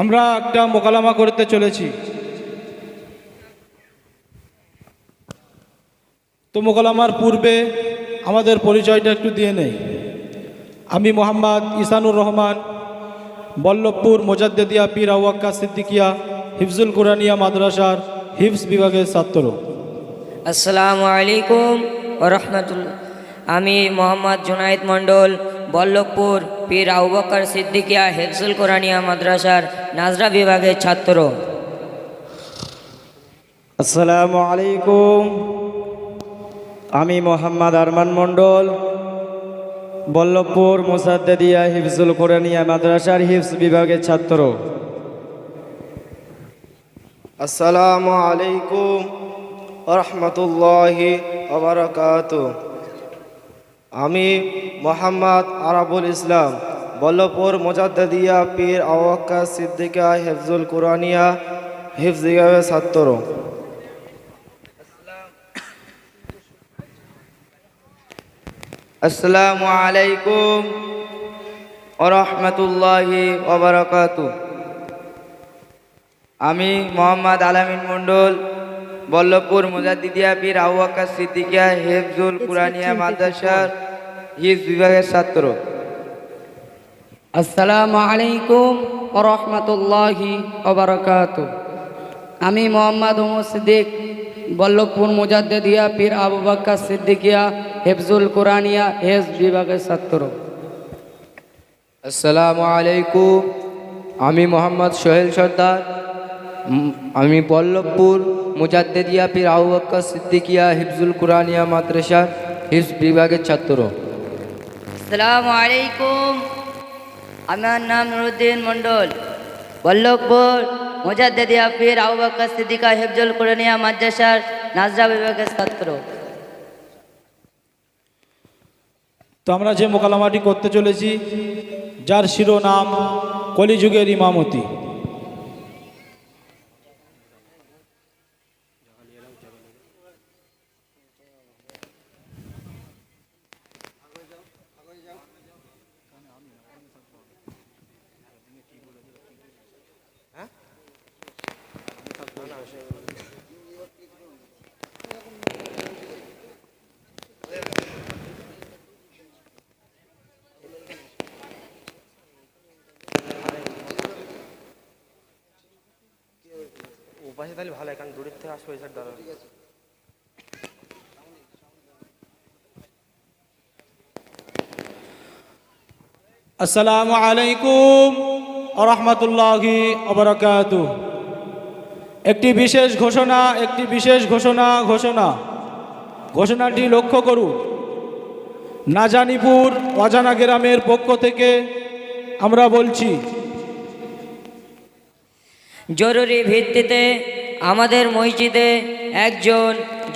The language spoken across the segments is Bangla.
আমরা একটা মোকালামা করতে চলেছি। তো মোকালামার পূর্বে আমাদের পরিচয়টা একটু দিয়ে নেই। আমি মোহাম্মদ ইসানুর রহমান, বল্লভপুর মোজাদ্দেদিয়া পীর আওয়াক্কা সিদ্দিকিয়া, হিফজুল কুরানিয়া মাদ্রাসার হিফজ বিভাগের ছাত্র। আসসালামু আলাইকুম রহমতুল্লাহ। আমি মোহাম্মদ জুনাইদ মণ্ডল বল্লভপুর পীর আউবকর সিদ্দিকিয়া হেফজুল কোরআনিয়া মাদ্রাসার নাজরা বিভাগের ছাত্র। আসসালামু আলাইকুম। আমি মোহাম্মদ আরমান মণ্ডল বল্লভপুর মোসাদ্দেদিয়া হিফজুল কোরআনিয়া মাদ্রাসার হিফজ বিভাগের ছাত্র। আসসালামু আলাইকুম রহমতুল্লাহি ওবরাকাত আমি মোহাম্মদ আরাবুল ইসলাম বল্লভপুর মোজাদ্দিয়া পীর আওয়াক্কা সিদ্দিকা হেফজুল কুরানিয়া হিফজ বিভাগের ছাত্র আসসালামু আলাইকুম রহমতুল্লাহি ওবরাকাত আমি মোহাম্মদ আলামিন মণ্ডল বল্লভপুর মুজাদ্দিদিয়া পীর আউয়াক্কা সিদ্দিকিয়া হেফজুল কুরানিয়া মাদ্রাসার হিফ বিভাগের ছাত্র। আসসালামু আলাইকুম রহমতুল্লাহি ওবরাকাত আমি মোহাম্মদ ওমর সিদ্দিক বল্লভপুর মুজাদ্দিয়া পীর আবু বাক্কা সিদ্দিকিয়া হেফজুল কোরআনিয়া হেজ বিভাগের ছাত্র। আসসালামু আলাইকুম। আমি মোহাম্মদ সোহেল সর্দার। আমি বল্লভপুর মুজাদ্দেদিয়া পীর আউবাক্কা সিদ্দিকিয়া হিফজুল কুরানিয়া মাদ্রাসার হিফজ বিভাগের ছাত্র। আসসালামু আলাইকুম। আমার নাম নুরুদ্দিন মণ্ডল। বল্লভপুর মোজাদ্দেদিয়া পীর বাক্কা সিদ্দিকা হেফজল করণিয়া মাদ্রাসার নাজরা বিভাগের ছাত্র। তো আমরা যে মোকালামাটি করতে চলেছি, যার শিরোনাম কলিযুগের ইমামতি। উপাসে তাহলে ভালো কারণ দূরের থেকে আসবে এসব দ্বারা আসসালামু আলাইকুম রহমতুল্লাহি একটি বিশেষ ঘোষণা, একটি বিশেষ ঘোষণা ঘোষণা। ঘোষণাটি লক্ষ্য করুন। নাজানিপুর অজানা গ্রামের পক্ষ থেকে আমরা বলছি জরুরি ভিত্তিতে আমাদের মসজিদে একজন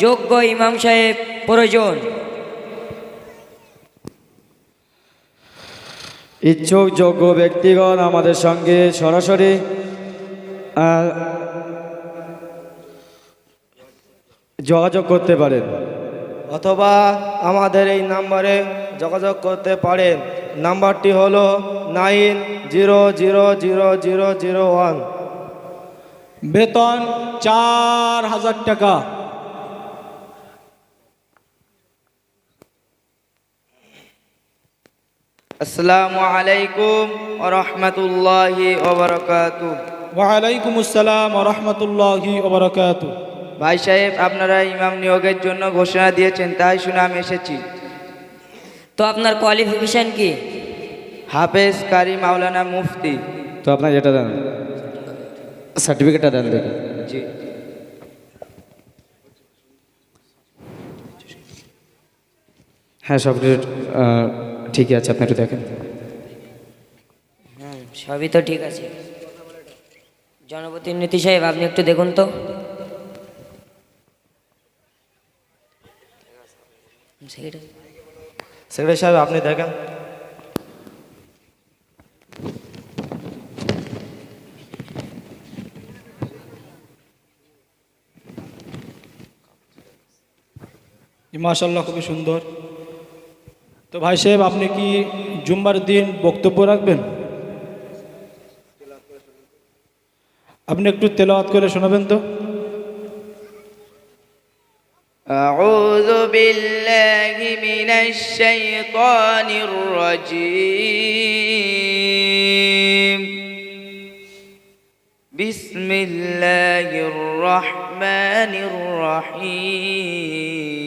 যোগ্য ইমাম সাহেব প্রয়োজন। ইচ্ছুক যোগ্য ব্যক্তিগণ আমাদের সঙ্গে সরাসরি যোগাযোগ করতে পারেন। অথবা আমাদের এই নাম্বারে যোগাযোগ করতে পারেন। নাম্বারটি হলো nine zero zero zero zero zero one. বেতন চার হাজার টাকা। আসসালামু আলাইকুম রহমতুল্লাহি ওয়ালাইকুম আসসালাম রহমতুল্লাহি ভাই সাহেব আপনারা ইমাম নিয়োগের জন্য ঘোষণা দিয়েছেন তাই শুনে আমি এসেছি। তো আপনার কোয়ালিফিকেশন কি? হাফেজ কারি মাওলানা মুফতি। তো আপনার যেটা দেন সার্টিফিকেটটা দেন দেখি জি। হ্যাঁ সব কিছু ঠিকই আছে আপনি একটু দেখেন। হুম সবই তো ঠিক আছে। জনপ্রতিনিধি সাহেব আপনি একটু দেখুন তো। সেক্রেটারি সাহেব আপনি দেখেন। মাশাল্লাহ খুবই সুন্দর তো ভাই সাহেব আপনি কি জুম্বার দিন বক্তব্য রাখবেন আপনি একটু তেলাওয়াত করে শোনাবেন তো أعوذ بالله من الشيطان الرجيم بسم الله الرحمن الرحيم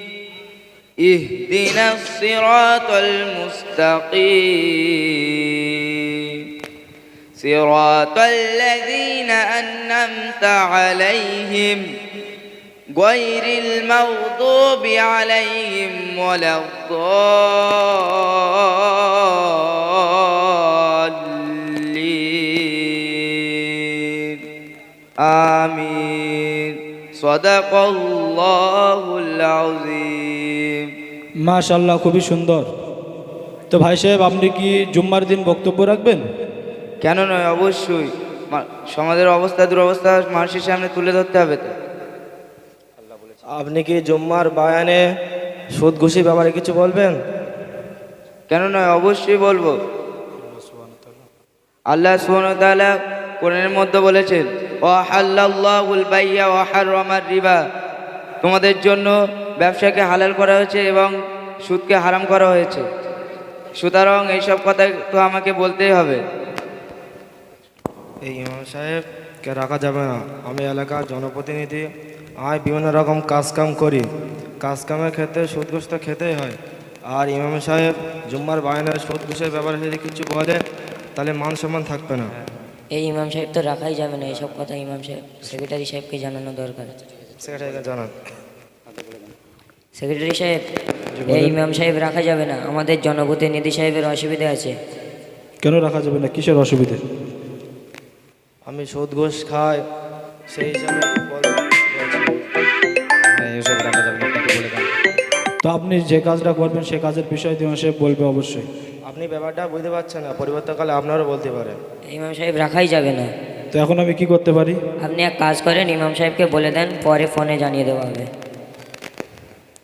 اهدنا الصراط المستقيم. صراط الذين أنعمت عليهم غير المغضوب عليهم ولا الضالين. آمين. মাশাল্লাহ খুবই সুন্দর। তো ভাই সাহেব আপনি কি জুম্মার দিন বক্তব্য রাখবেন? কেন নয় অবশ্যই। সমাজের অবস্থা দুরবস্থা মানুষের সামনে তুলে ধরতে হবে তো। আপনি কি জুম্মার বায়ানে সুদ ঘুষি ব্যাপারে কিছু বলবেন? কেন নয় অবশ্যই বলব। আল্লাহ সুবহানাহু কোরআনের মধ্যে বলেছেন রিবা। তোমাদের জন্য ব্যবসাকে হালাল করা হয়েছে এবং সুদকে হারাম করা হয়েছে। সুতরাং এইসব কথা তো আমাকে বলতেই হবে। এই ইমাম সাহেবকে রাখা যাবে না। আমি এলাকার জনপ্রতিনিধি। আমি বিভিন্ন রকম কাজকাম করি। কাজকামের ক্ষেত্রে সুদ ঘুষ তো খেতেই হয়। আর ইমাম সাহেব জুম্মার বায়নার সুদ ঘুষের ব্যাপারে যদি কিছু বলে, তাহলে মান সম্মান থাকবে না। এই ইমাম সাহেব তো রাখাই যাবে না এইসব কথা ইমাম সাহেব সেক্রেটারি সাহেবকে জানানো দরকার। সেক্রেটারিকে জানান। সেক্রেটারি সাহেব এই ইমাম সাহেব রাখা যাবে না আমাদের জনপ্রতিনিধি সাহেবের অসুবিধা আছে। কেন রাখা যাবে না? কিসের অসুবিধে? আমি সুদ ঘোষ খাই সেই হিসাবে এসব রাখা যাবে না আপনাকে বলে দেন। তো আপনি যে কাজটা করবেন সে কাজের বিষয়ে ইমাম সাহেব বলবে অবশ্যই। আপনি ব্যাপারটা বুঝতে পারছেন না পরিবর্তনকালে আপনারও বলতে পারেন। ইমাম সাহেব রাখাই যাবে না। তো এখন আমি কি করতে পারি? আপনি এক কাজ করেন ইমাম সাহেবকে বলে দেন পরে ফোনে জানিয়ে দেওয়া হবে।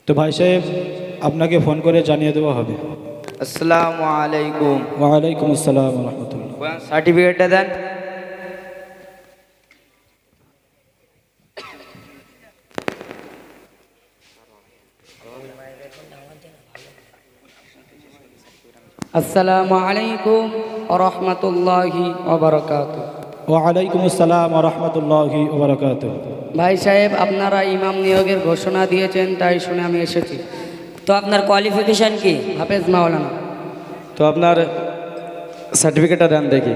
তো ভাই সাহেব আপনাকে ফোন করে জানিয়ে দেওয়া হবে। আসসালামু আলাইকুম। ওয়ালাইকুম আসসালাম রহমতুল্লাহ। সার্টিফিকেটটা দেন। আসসালামু আলাইকুম রহমতুল্লাহি ওবরকাত ওয়ালাইকুম আসসালাম রহমতুল্লাহি ওবরাকাত ভাই সাহেব আপনারা ইমাম নিয়োগের ঘোষণা দিয়েছেন তাই শুনে আমি এসেছি। তো আপনার কোয়ালিফিকেশন কি? হাফেজ মাওলানা। তো আপনার সার্টিফিকেটটা দেন দেখি।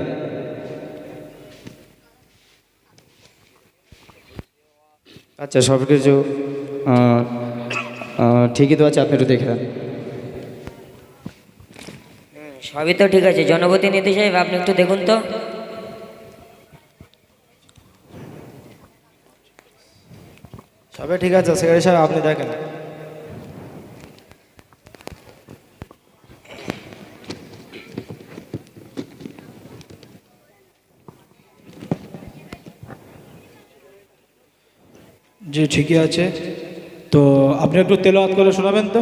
আচ্ছা সব কিছু ঠিকই তো আছে আপনি একটু দেখে দেন। সবই তো ঠিক আছে। জনপতি জনপ্রতিনিধি সাহেব আপনি একটু দেখুন তো। সবে ঠিক আছে সেক্রেটারি সাহেব আপনি দেখেন। জি ঠিকই আছে। তো আপনি একটু তেলাওয়াত করে শোনাবেন তো?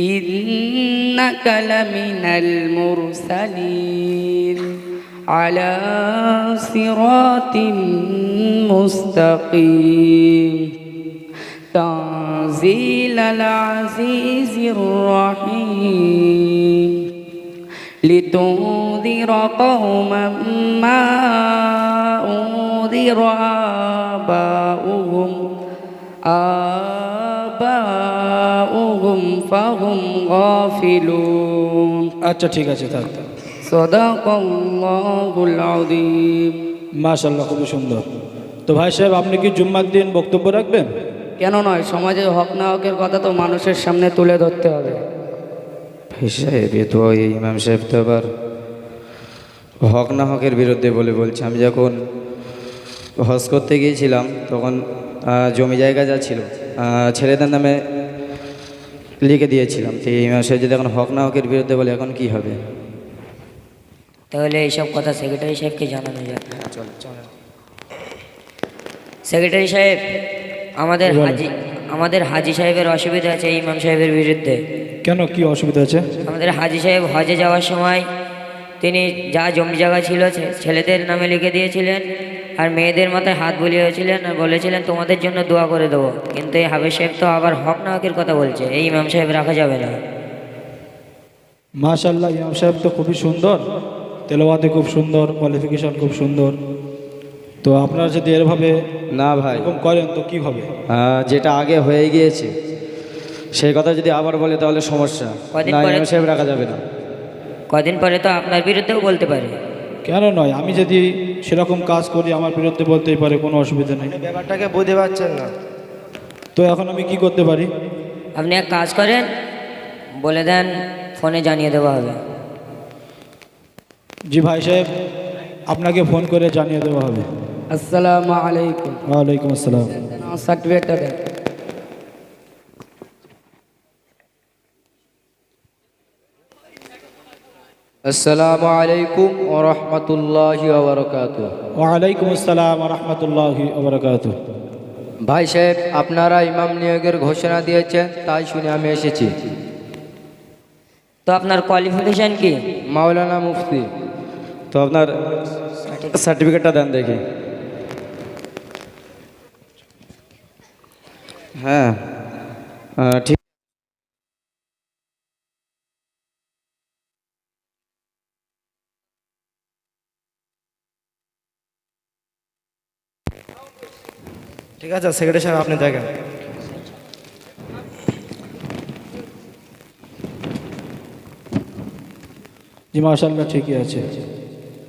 إنك لمن المرسلين على صراط مستقيم. تنزيل العزيز الرحيم. لتنذر قوما ما أنذر آباؤهم. آباؤهم فهم غافلون আচ্ছা ঠিক আছে থাক থাক। صدق الله العظيم মাশাল্লাহ খুবই সুন্দর তো ভাই সাহেব আপনি কি জুম্মার দিন বক্তব্য রাখবেন কেন নয় সমাজে হক না হকের কথা তো মানুষের সামনে তুলে ধরতে হবে ভাই সাহেব এ তো এই ইমাম সাহেব তো আবার হক না হকের বিরুদ্ধে বলে বলছে আমি যখন হজ করতে গিয়েছিলাম তখন আহ, জমি জায়গা যা ছিল আহ, ছেলেদের নামে লিখে দিয়েছিলাম তো এই ইমাম সাহেব যদি এখন হক না হকের বিরুদ্ধে বলে এখন কি হবে? তাহলে এইসব কথা সেক্রেটারি সাহেবকে জানানো যাক। সেক্রেটারি সাহেব আমাদের হাজি আমাদের হাজি সাহেবের অসুবিধা আছে এই ইমাম সাহেবের বিরুদ্ধে। কেন কি অসুবিধা আছে? আমাদের হাজি সাহেব হজে যাওয়ার সময় তিনি যা জমি জায়গা ছিল ছেলেদের নামে লিখে দিয়েছিলেন। আর মেয়েদের মাথায় হাত বুলিয়েছিলেন আর বলেছিলেন তোমাদের জন্য দোয়া করে দেবো। কিন্তু এই হাবিজ সাহেব তো আবার হক না হকের কথা বলছে। এই ইমাম সাহেব রাখা যাবে না। মাশাল্লাহ ইমাম সাহেব তো খুবই সুন্দর। তেলাওয়াতে খুব সুন্দর কোয়ালিফিকেশন খুব সুন্দর। তো আপনারা যদি এরভাবে না ভাই। এরকম করেন তো কি হবে? আহ, যেটা আগে হয়ে গিয়েছে সেই কথা যদি আবার বলে তাহলে সমস্যা। কদিন না পরে- ইমাম সাহেব রাখা যাবে না। কদিন পরে তো আপনার বিরুদ্ধেও বলতে পারে। কেন নয়? আমি যদি সেরকম কাজ করি আমার বিরুদ্ধে বলতেই পারে কোনো অসুবিধা নেই। ব্যাপারটাকে বুঝতে পারছেন না। তো এখন আমি কি করতে পারি? আপনি এক কাজ করেন বলে দেন ফোনে জানিয়ে দেওয়া হবে। জি ভাই সাহেব আপনাকে ফোন করে জানিয়ে দেওয়া হবে। আসসালামু আলাইকুম। ওয়ালাইকুম আসসালাম। সার্টিফিকেটটা দেন। আসসালামু আলাইকুম ও রহমতুল্লাহি ওয়ালাইকুম আসসালাম রহমতুল্লাহ ভাই সাহেব আপনারা ইমাম নিয়োগের ঘোষণা দিয়েছেন তাই শুনে আমি এসেছি। তো আপনার কোয়ালিফিকেশন কি? মাওলানা মুফতি। তো আপনার সার্টিফিকেটটা দেন দেখি। হ্যাঁ ঠিক ঠিক আছে সেক্রেটারি সাহেব আপনি দেখেন। জি মাশাল্লাহ ঠিকই আছে।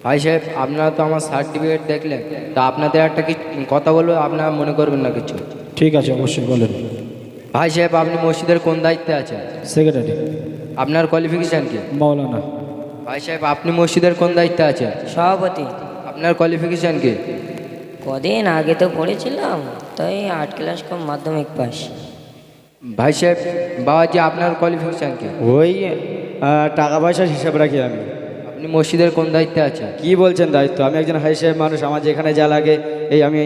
ভাই সাহেব আপনারা তো আমার সার্টিফিকেট দেখলেন তা আপনাদের একটা কি কথা বলব আপনারা মনে করবেন না কিছু? ঠিক আছে অবশ্যই বলেন। ভাই সাহেব আপনি মসজিদের কোন দায়িত্বে আছেন? সেক্রেটারি আপনার কোয়ালিফিকেশান কি? মাওলানা। ভাই সাহেব আপনি মসজিদের কোন দায়িত্বে আছেন? সভাপতি। আপনার কোয়ালিফিকেশান কি? কদিন আগে তো পড়েছিলাম তাই আট ক্লাস কম মাধ্যমিক পাস। ভাই সাহেব বাবাজি আপনার কোয়ালিফিকেশান কি? ওই টাকা পয়সার হিসাব রাখি আমি। আপনি মসজিদের কোন দায়িত্বে আছেন? কি বলছেন দায়িত্ব? আমি একজন হাই সাহেব মানুষ আমার যেখানে যা লাগে এই আমি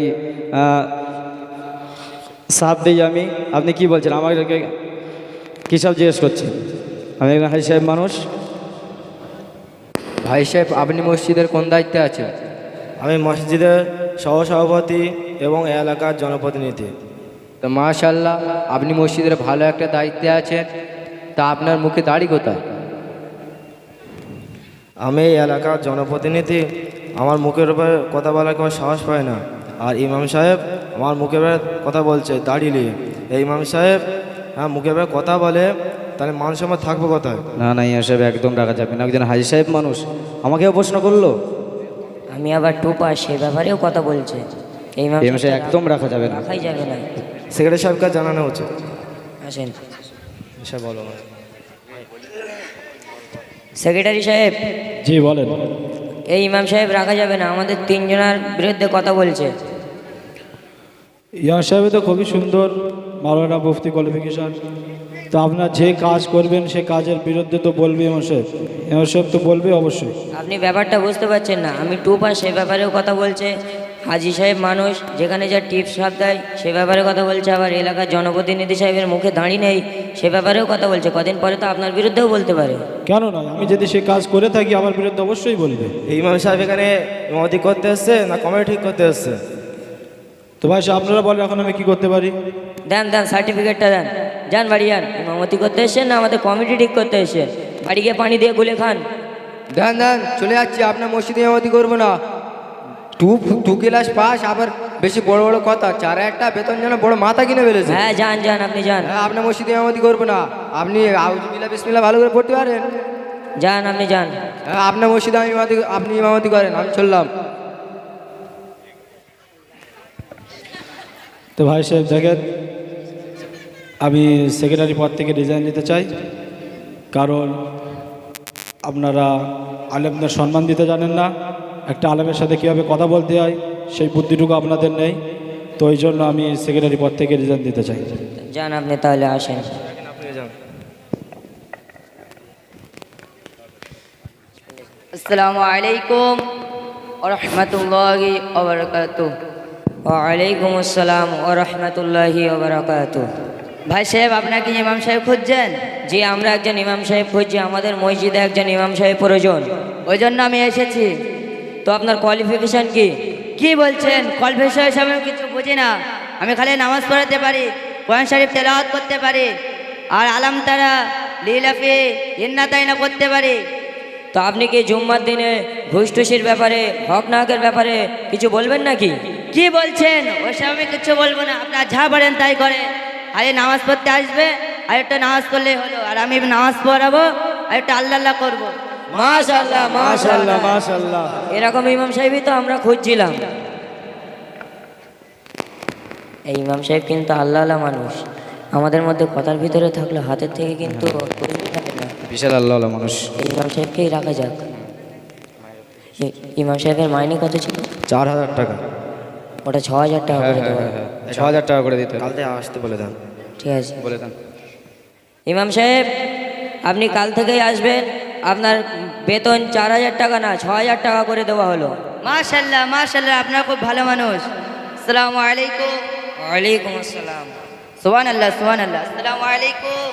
সাপ দিই আমি। আপনি কি বলছেন? আমাকে কী সব জিজ্ঞেস করছেন? আমি একজন হাই সাহেব মানুষ। ভাই সাহেব আপনি মসজিদের কোন দায়িত্বে আছেন? আমি মসজিদের সহসভাপতি এবং এই এলাকার জনপ্রতিনিধি। তো মাশাল্লাহ আপনি মসজিদের ভালো একটা দায়িত্বে আছেন তা আপনার মুখে দাড়ি কোথায়? আমি এই এলাকার জনপ্রতিনিধি আমার মুখের উপরে কথা বলার কোনো সাহস পায় না। আর ইমাম সাহেব আমার মুখের উপরে কথা বলছে দাড়ি নিয়ে। এই ইমাম সাহেব হ্যাঁ মুখের উপরে কথা বলে তাহলে মানুষ আমার থাকব কোথায়? না না ইয়া সাহেব একদম রাখা যাবে না। একজন হাই সাহেব মানুষ আমাকেও প্রশ্ন করল আমি আবার টু পাস সে ব্যাপারেও কথা বলছে। এই মাসে একদম রাখা যাবে না। রাখাই যাবে না। সেক্রেটারি সাহেবকে জানানো উচিত। আসেন। সে বলো সেক্রেটারি সাহেব। জি বলেন। এই ইমাম সাহেব রাখা যাবে না আমাদের তিনজনের বিরুদ্ধে কথা বলছে। ইমাম সাহেব তো খুবই সুন্দর মাওলানা মুফতি কোয়ালিফিকেশান। তো আপনার যে কাজ করবেন সে কাজের বিরুদ্ধে তো বলবে ইমাম সাহেব। সাহেব তো বলবে অবশ্যই। আপনি ব্যাপারটা বুঝতে পারছেন না। আমি টু পাস সে ব্যাপারেও কথা বলছে। হাজি সাহেব মানুষ যেখানে যা টিপস সাপ দেয় সে ব্যাপারে কথা বলছে। আবার এলাকার জনপ্রতিনিধি সাহেবের মুখে দাঁড়িয়ে নেই সে ব্যাপারেও কথা বলছে। কদিন পরে তো আপনার বিরুদ্ধেও বলতে পারে। কেন নয় আমি যদি সে কাজ করে থাকি আমার বিরুদ্ধে অবশ্যই বলবে। এই ইমাম সাহেব এখানে ইমামতি করতে এসছে না কমিটি ঠিক করতে এসছে? তো ভাই সাহেব, আপনারা বলেন এখন আমি কি করতে পারি? দেন দেন সার্টিফিকেটটা দেন। যান বাড়ি যান। ইমামতি করতে এসছেন না আমাদের কমিটি ঠিক করতে এসছেন বাড়ি গিয়ে পানি দিয়ে গুলে খান। দেন দেন চলে যাচ্ছি। আপনার মসজিদে ইমামতি করব না। টু টু ক্লাস পাস আবার বেশি বড় বড় কথা। চার একটা বেতন যেন বড় মাথা কিনে ফেলেছে। হ্যাঁ যান যান আপনি যান। হ্যাঁ, আপনার মসজিদে ইমামতি করব না। আপনি আউজবিল্লা বিসমিল্লা ভালো করে পড়তে পারেন। যান আপনি যান। হ্যাঁ আপনার মসজিদে আমি ইমামতি আপনি ইমামতি করেন আমি চললাম। তো ভাই সাহেব দেখেন আমি সেক্রেটারি পদ থেকে রিজাইন নিতে চাই কারণ আপনারা আলেমদের সম্মান দিতে জানেন না। একটা আলেমের সাথে কীভাবে কথা বলতে হয় সেই বুদ্ধিটুকু আপনাদের নেই। তো ওই জন্য আমি সেক্রেটারি পদ থেকে রিজাইন দিতে চাই। যান আপনি তাহলে আসেন। আপনি যান আসসালামু আলাইকুম রহমতুল্লাহি ওবরকাতু ওয়ালাইকুম আসসালাম ও রহমতুল্লাহি ওবরাকাতু ভাই সাহেব আপনাকে ইমাম সাহেব খুঁজছেন? জি, আমরা একজন ইমাম সাহেব খুঁজছি, আমাদের মসজিদে একজন ইমাম সাহেব প্রয়োজন। ওই জন্য আমি এসেছি। তো আপনার কোয়ালিফিকেশন কি? কি বলছেন? কলফেশন হিসাবে আমি কিছু বুঝি না। আমি খালি নামাজ পড়াতে পারি, কোরআন শরীফ তেলাওয়াত করতে পারি, আর আলাম তারা লিলাফি ইন্না তাইনা করতে পারি। তো আপনি কি জুম্মার দিনে ঘুষটুসির ব্যাপারে, হক নাহকের ব্যাপারে কিছু বলবেন নাকি? কি বলছেন? ওইসব আমি কিছু বলব না, আপনার যা পারেন তাই করে আরে নামাজ পড়তে আসবে আর একটা নামাজ পড়লেই হলো আর আমি নামাজ পড়াবো আর একটা আল্লাহ আল্লাহ করব। মাশাল্লাহ মাশাল্লাহ মাশাল্লাহ এরকম ইমাম সাহেবই তো আমরা খুঁজছিলাম। এই ইমাম সাহেব কিন্তু আল্লাহ আল্লাহ মানুষ। আমাদের মধ্যে কথার ভিতরে থাকলে হাতের থেকে কিন্তু বিশাল আল্লাহ আল্লাহ মানুষ। ইমাম সাহেবকেই রাখা যাক। ইমাম সাহেবের মাইনে কত ছিল? চার হাজার টাকা। ওটা ছ হাজার টাকা করে হ্যাঁ দেবো হ্যাঁ হ্যাঁ ছ হাজার টাকা করে দিতে হবে। কাল থেকে আসতে বলে দেন। ঠিক আছে। বলে দেন। ইমাম সাহেব আপনি কাল থেকেই আসবেন। আপনার বেতন চার হাজার টাকা না ছ হাজার টাকা করে দেওয়া হলো। মাশাল্লাহ মাশাল্লাহ আপনার খুব ভালো মানুষ। আসসালামু আলাইকুম। ওয়ালাইকুম আসসালাম। সোহান আল্লাহ সোহান আল্লাহ আসসালামু আলাইকুম।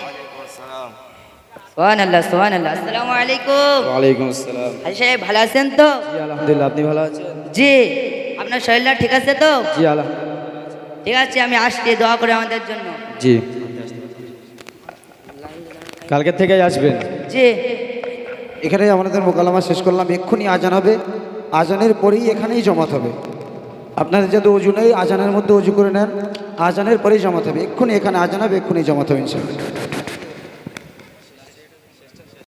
সোহান আল্লাহ সোহান আল্লাহ আসসালামু আলাইকুম। ওয়ালাইকুম আসসালাম। হাজি সাহেব ভালো আছেন তো? আলহামদুলিল্লাহ আপনি ভালো আছেন? জি। আপনার শরীরটা ঠিক আছে তো? জি আলহামদুলিল্লাহ। ঠিক আছে আমি আসছি দোয়া করে আমাদের জন্য। জি। কালকের থেকেই আসবেন? জি। এখানে আমাদের মোকালামা শেষ করলাম এক্ষুনি আজান হবে। আজানের পরেই এখানেই জমাত হবে। আপনাদের যাতে অজু নেই আজানের মধ্যে অজু করে নেন। আজানের পরেই জমাত হবে। এক্ষুনি এখানে আজান হবে এক্ষুনি জমাত হবে ইনশাল্লাহ